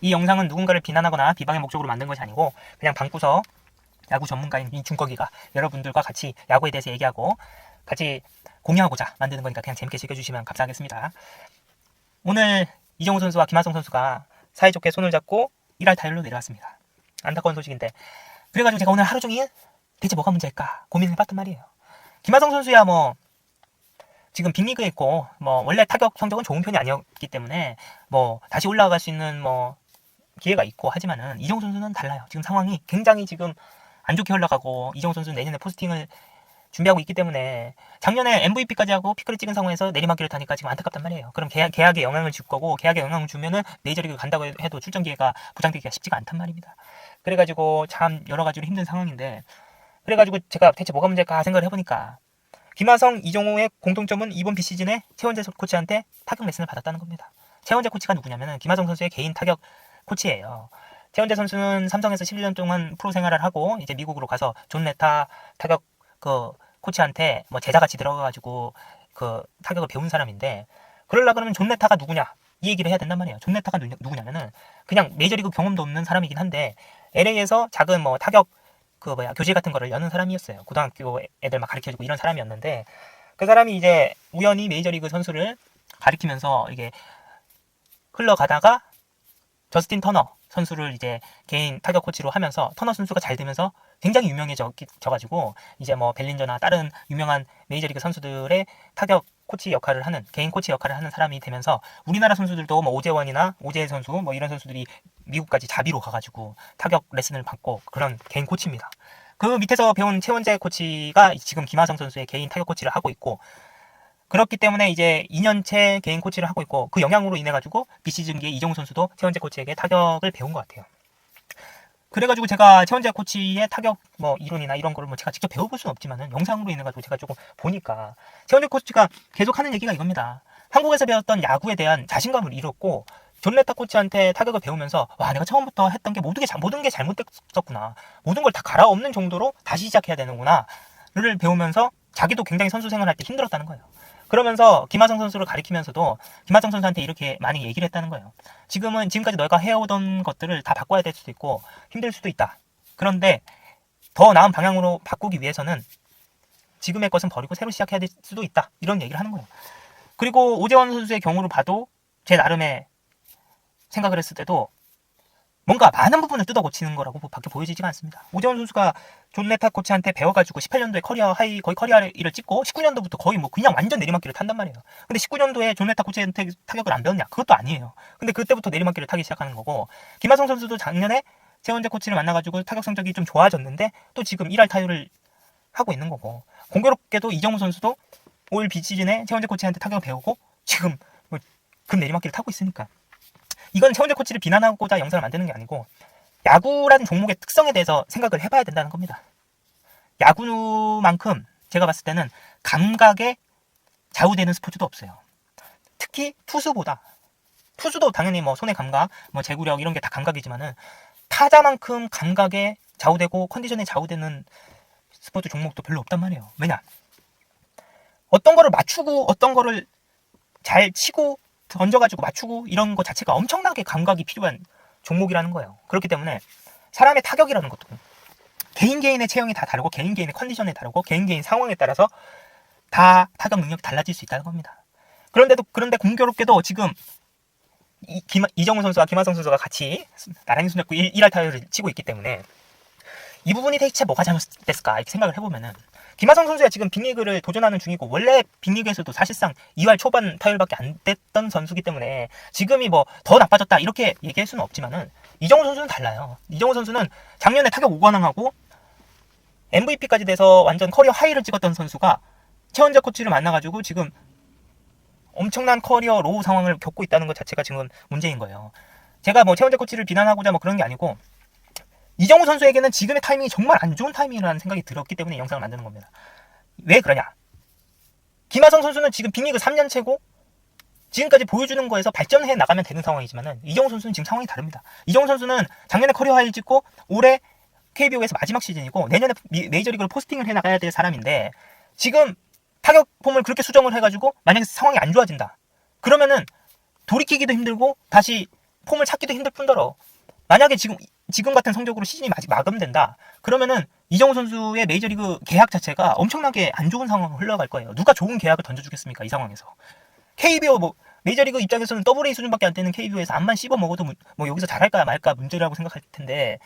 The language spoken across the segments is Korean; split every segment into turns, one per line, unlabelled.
이 영상은 누군가를 비난하거나 비방의 목적으로 만든 것이 아니고 그냥 방구석 야구 전문가인 이 중거기가 여러분들과 같이 야구에 대해서 얘기하고 같이 공유하고자 만드는 거니까 그냥 재밌게 즐겨주시면 감사하겠습니다. 오늘 이정우 선수와 김하성 선수가 사이좋게 손을 잡고 1할 타율로 내려왔습니다. 안타까운 소식인데 그래가지고 제가 오늘 하루 종일 대체 뭐가 문제일까 고민을 해봤단 말이에요. 김하성 선수야 뭐 지금 빅리그에 있고 뭐 원래 타격 성적은 좋은 편이 아니었기 때문에 뭐 다시 올라갈 수 있는 뭐 기회가 있고 하지만은 이정우 선수는 달라요. 지금 상황이 굉장히 지금 안 좋게 흘러가고 이정우 선수는 내년에 포스팅을 준비하고 있기 때문에 작년에 MVP까지 하고 피크를 찍은 상황에서 내리막길을 타니까 지금 안타깝단 말이에요. 그럼 계약, 계약에 영향을 줄 거고 계약에 영향을 주면은 메이저리그 간다고 해도 출전 기회가 보장되기가 쉽지가 않단 말입니다. 그래가지고 참 여러 가지로 힘든 상황인데 그래가지고 제가 대체 뭐가 문제일까 생각을 해보니까 김하성, 이종호의 공통점은 이번 비시즌에 최원재 코치한테 타격 레슨을 받았다는 겁니다. 최원재 코치가 누구냐면은 김하성 선수의 개인 타격 코치예요. 최원재 선수는 삼성에서 11년 동안 프로 생활을 하고 이제 미국으로 가서 존 레타 타격 그 코치한테 뭐 제자같이 들어가가지고 그 타격을 배운 사람인데 그러려 그러면 존 레타가 누구냐 이 얘기를 해야 된단 말이에요. 존 레타가 누- 누구냐면은 그냥 메이저리그 경험도 없는 사람이긴 한데 LA에서 작은 뭐 타격 그 뭐야 교실 같은 거를 여는 사람이었어요. 고등학교 애들 막 가르쳐주고 이런 사람이었는데 그 사람이 이제 우연히 메이저리그 선수를 가리키면서 이게 흘러가다가 저스틴 터너 선수를 이제 개인 타격 코치로 하면서 터너 선수가 잘 되면서 굉장히 유명해져가지고 이제 뭐 벨린저나 다른 유명한 메이저리그 선수들의 타격 코치 역할을 하는 개인 코치 역할을 하는 사람이 되면서 우리나라 선수들도 뭐 오재원이나 오재일 선수 뭐 이런 선수들이 미국까지 자비로 가가지고 타격 레슨을 받고 그런 개인 코치입니다. 그 밑에서 배운 최원재 코치가 지금 김하성 선수의 개인 타격 코치를 하고 있고 그렇기 때문에 이제 2년째 개인 코치를 하고 있고 그 영향으로 인해 가지고 비시즌기에 이정우 선수도 최원재 코치에게 타격을 배운 것 같아요. 그래가지고 제가 최원재 코치의 타격 뭐 이론이나 이런 거를 뭐 제가 직접 배워볼 수는 없지만은 영상으로 인해 가지고 제가 조금 보니까 최원재 코치가 계속 하는 얘기가 이겁니다. 한국에서 배웠던 야구에 대한 자신감을 잃었고 존 레타 코치한테 타격을 배우면서 와 내가 처음부터 했던 게 모든 게 잘- 모든 게 잘못됐었구나 모든 걸 다 갈아엎는 정도로 다시 시작해야 되는구나를 배우면서 자기도 굉장히 선수 생활할 때 힘들었다는 거예요. 그러면서 김하성 선수를 가리키면서도 김하성 선수한테 이렇게 많이 얘기를 했다는 거예요. 지금은 지금까지 너가 해오던 것들을 다 바꿔야 될 수도 있고 힘들 수도 있다. 그런데 더 나은 방향으로 바꾸기 위해서는 지금의 것은 버리고 새로 시작해야 될 수도 있다. 이런 얘기를 하는 거예요. 그리고 오재원 선수의 경우로 봐도 제 나름의 생각을 했을 때도 뭔가 많은 부분을 뜯어 고치는 거라고 밖에 보여지지가 않습니다. 오재원 선수가 존 레타 코치한테 배워가지고 18년도에 커리어 하이 거의 커리어를 찍고 19년도부터 거의 뭐 그냥 완전 내리막길을 탄단 말이에요. 근데 19년도에 존 레타 코치한테 타격을 안 배웠냐? 그것도 아니에요. 근데 그때부터 내리막길을 타기 시작하는 거고 김하성 선수도 작년에 최원재 코치를 만나가지고 타격 성적이 좀 좋아졌는데 또 지금 1할 타율을 하고 있는 거고 공교롭게도 이정우 선수도 올 비시즌에 최원재 코치한테 타격을 배우고 지금 뭐급 내리막길을 타고 있으니까 이건 최원재 코치를 비난하고자 영상을 만드는 게 아니고 야구라는 종목의 특성에 대해서 생각을 해봐야 된다는 겁니다. 야구만큼 제가 봤을 때는 감각에 좌우되는 스포츠도 없어요. 특히 투수보다 투수도 당연히 뭐 손의 감각, 뭐 제구력 이런 게 다 감각이지만은 타자만큼 감각에 좌우되고 컨디션에 좌우되는 스포츠 종목도 별로 없단 말이에요. 왜냐? 어떤 거를 맞추고 어떤 거를 잘 치고 던져가지고 맞추고 이런 거 자체가 엄청나게 감각이 필요한 종목이라는 거예요. 그렇기 때문에 사람의 타격이라는 것도 개인 개인의 체형이 다 다르고 개인 개인의 컨디션이 다르고 개인 개인 상황에 따라서 다 타격 능력이 달라질 수 있다는 겁니다. 그런데도 그런데 공교롭게도 지금 이, 김, 이정우 선수와 김하성 선수가 같이 나란히 손잡고 1, 1할 타율을 치고 있기 때문에 이 부분이 대체 뭐가 잘못됐을까 이렇게 생각을 해보면은 김하성 선수가 지금 빅리그를 도전하는 중이고 원래 빅리그에서도 사실상 2할 초반 타율밖에 안 됐던 선수기 때문에 지금이 뭐 더 나빠졌다 이렇게 얘기할 수는 없지만은 이정우 선수는 달라요. 이정우 선수는 작년에 타격 5관왕하고 MVP까지 돼서 완전 커리어 하이를 찍었던 선수가 최원재 코치를 만나가지고 지금 엄청난 커리어 로우 상황을 겪고 있다는 것 자체가 지금 문제인 거예요. 제가 뭐 최원재 코치를 비난하고자 뭐 그런 게 아니고 이정우 선수에게는 지금의 타이밍이 정말 안 좋은 타이밍이라는 생각이 들었기 때문에 영상을 만드는 겁니다. 왜 그러냐? 김하성 선수는 지금 빅리그 3년째고 지금까지 보여주는 거에서 발전해 나가면 되는 상황이지만은 이정우 선수는 지금 상황이 다릅니다. 이정우 선수는 작년에 커리어 하이를 찍고 올해 KBO에서 마지막 시즌이고 내년에 미- 메이저리그로 포스팅을 해 나가야 될 사람인데 지금 타격 폼을 그렇게 수정을 해가지고 만약에 상황이 안 좋아진다. 그러면은 돌이키기도 힘들고 다시 폼을 찾기도 힘들 뿐더러 만약에 지금 지금 같은 성적으로 시즌이 아직 마감된다. 그러면은 이정우 선수의 메이저리그 계약 자체가 엄청나게 안 좋은 상황으로 흘러갈 거예요. 누가 좋은 계약을 던져주겠습니까? 이 상황에서. KBO 뭐 메이저리그 입장에서는 더블A 수준밖에 안 되는 KBO에서 암만 씹어 먹어도 문- 뭐 여기서 잘할까 말까 문제라고 생각할 텐데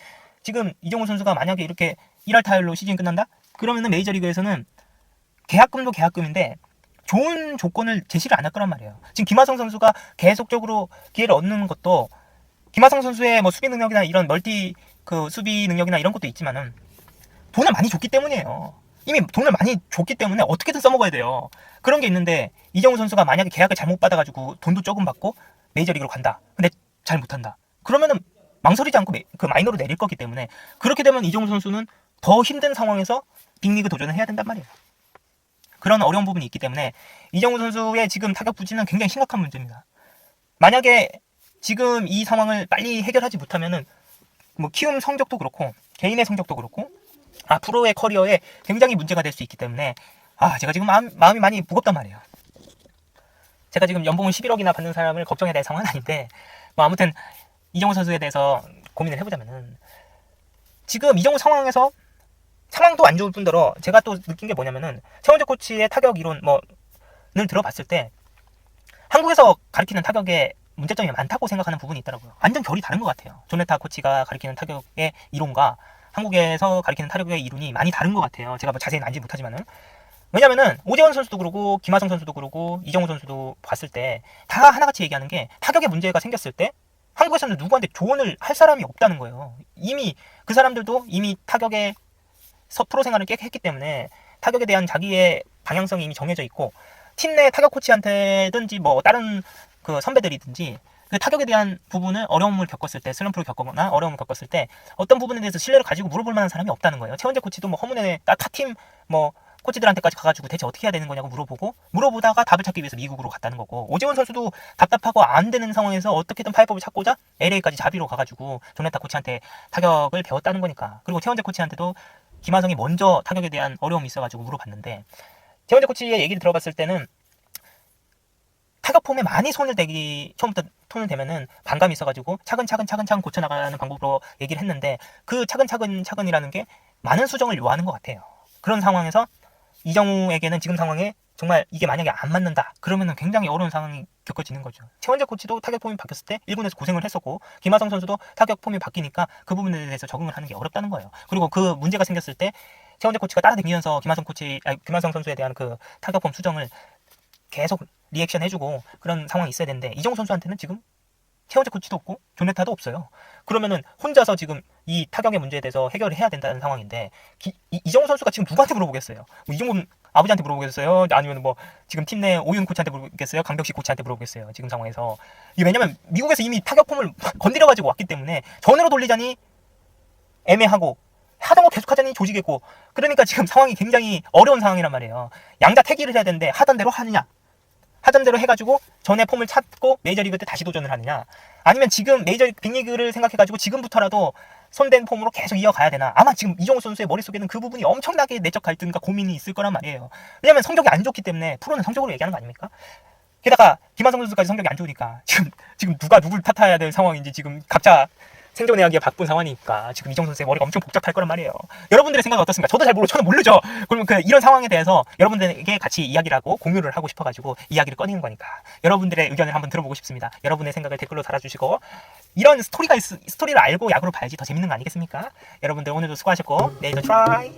지금 이정우 선수가 만약에 이렇게 1할 타율로 시즌 끝난다? 그러면은 메이저리그에서는 계약금도 계약금인데 좋은 조건을 제시를 안 할 거란 말이에요. 지금 김하성 선수가 계속적으로 기회를 얻는 것도 김하성 선수의 뭐 수비 능력이나 이런 멀티 그 수비 능력이나 이런 것도 있지만은 돈을 많이 줬기 때문이에요. 이미 돈을 많이 줬기 때문에 어떻게든 써먹어야 돼요. 그런 게 있는데 이정우 선수가 만약에 계약을 잘못 받아가지고 돈도 조금 받고 메이저리그로 간다. 근데 잘 못한다. 그러면은 망설이지 않고 메- 그 마이너로 내릴 거기 때문에 그렇게 되면 이정우 선수는 더 힘든 상황에서 빅리그 도전을 해야 된단 말이에요. 그런 어려운 부분이 있기 때문에 이정우 선수의 지금 타격 부진은 굉장히 심각한 문제입니다. 만약에 지금 이 상황을 빨리 해결하지 못하면은 뭐 키움 성적도 그렇고 개인의 성적도 그렇고 앞으로의 커리어에 굉장히 문제가 될 수 있기 때문에 아 제가 지금 마음, 마음이 많이 무겁단 말이에요. 제가 지금 연봉을 11억이나 받는 사람을 걱정해야 될 상황은 아닌데 뭐 아무튼 이정우 선수에 대해서 고민을 해보자면은 지금 이정우 상황에서 상황도 안 좋을 뿐더러 제가 또 느낀 게 뭐냐면은 최원재 코치의 타격 이론 뭐를 들어봤을 때 한국에서 가리키는 타격에 문제점이 많다고 생각하는 부분이 있더라고요. 완전 결이 다른 것 같아요. 조네타 코치가 가리키는 타격의 이론과 한국에서 가리키는 타격의 이론이 많이 다른 것 같아요. 제가 뭐 자세히는 알지 못하지만은 왜냐면은 오재원 선수도 그러고 김하성 선수도 그러고 이정우 선수도 봤을 때 다 하나같이 얘기하는 게 타격에 문제가 생겼을 때 한국에서는 누구한테 조언을 할 사람이 없다는 거예요. 이미 그 사람들도 이미 타격에 서 프로 생활을 꽤 했기 때문에 타격에 대한 자기의 방향성이 이미 정해져 있고 팀 내 타격 코치한테든지 뭐 다른 그 선배들이든지 그 타격에 대한 부분을 어려움을 겪었을 때 슬럼프를 겪거나 어려움을 겪었을 때 어떤 부분에 대해서 신뢰를 가지고 물어볼 만한 사람이 없다는 거예요. 최원재 코치도 뭐 허문에 타팀 뭐 코치들한테까지 가가지고 대체 어떻게 해야 되는 거냐고 물어보고 물어보다가 답을 찾기 위해서 미국으로 갔다는 거고 오재원 선수도 답답하고 안 되는 상황에서 어떻게든 파이법을 찾고자 LA까지 자비로 가가지고 조네타 코치한테 타격을 배웠다는 거니까 그리고 최원재 코치한테도 김하성이 먼저 타격에 대한 어려움이 있어가지고 물어봤는데 최원재 코치의 얘기를 들어봤을 때는 타격 폼에 많이 손을 대기 처음부터 손을 대면은 반감이 있어가지고 차근차근 차근차근 고쳐나가는 방법으로 얘기를 했는데 그 차근차근 차근이라는 게 많은 수정을 요하는 것 같아요. 그런 상황에서 이정우에게는 지금 상황에 정말 이게 만약에 안 맞는다 그러면은 굉장히 어려운 상황이 겪어지는 거죠. 최원재 코치도 타격 폼이 바뀌었을 때 1군에서 고생을 했었고 김하성 선수도 타격 폼이 바뀌니까 그 부분에 대해서 적응을 하는 게 어렵다는 거예요. 그리고 그 문제가 생겼을 때 최원재 코치가 따라다니면서 김하성 코치, 아니, 김하성 선수에 대한 그 타격 폼 수정을 계속 리액션 해주고 그런 상황이 있어야 되는데 이정우 선수한테는 지금 최원재 코치도 없고 조네타도 없어요. 그러면은 혼자서 지금 이 타격의 문제에 대해서 해결을 해야 된다는 상황인데 기- 이, 이정우 선수가 지금 누구한테 물어보겠어요? 뭐 이정우 아버지한테 물어보겠어요? 아니면 뭐 지금 팀 내 오윤 코치한테 물어보겠어요? 강덕식 코치한테 물어보겠어요? 지금 상황에서 이게 왜냐면 미국에서 이미 타격 폼을 건드려 가지고 왔기 때문에 전으로 돌리자니 애매하고 하던 거 계속 하자니 조지겠고 그러니까 지금 상황이 굉장히 어려운 상황이란 말이에요. 양자 태기를 해야 되는데 하던 대로 하느냐 하던 대로 해가지고 전에 폼을 찾고 메이저리그 때 다시 도전을 하느냐. 아니면 지금 메이저 빅리그를 생각해가지고 지금부터라도 손댄 폼으로 계속 이어가야 되나. 아마 지금 이종우 선수의 머릿속에는 그 부분이 엄청나게 내적 갈등과 고민이 있을 거란 말이에요. 왜냐면 성적이 안 좋기 때문에 프로는 성적으로 얘기하는 거 아닙니까? 게다가 김하성 선수까지 성적이 안 좋으니까 지금 지금 누가 누굴 탓해야 될 상황인지 지금 각자 생존해야기에 바쁜 상황이니까 지금 이정 선수의 머리가 엄청 복잡할 거란 말이에요. 여러분들의 생각은 어떻습니까? 저도 잘 모르고 저는 모르죠. 그러면 그 이런 상황에 대해서 여러분들에게 같이 이야기를 하고 공유를 하고 싶어가지고 이야기를 꺼내는 거니까 여러분들의 의견을 한번 들어보고 싶습니다. 여러분의 생각을 댓글로 달아주시고 이런 스토리가 있, 스토리를 알고 야구를 봐야지 더 재밌는 거 아니겠습니까? 여러분들 오늘도 수고하셨고 내일도 트라이.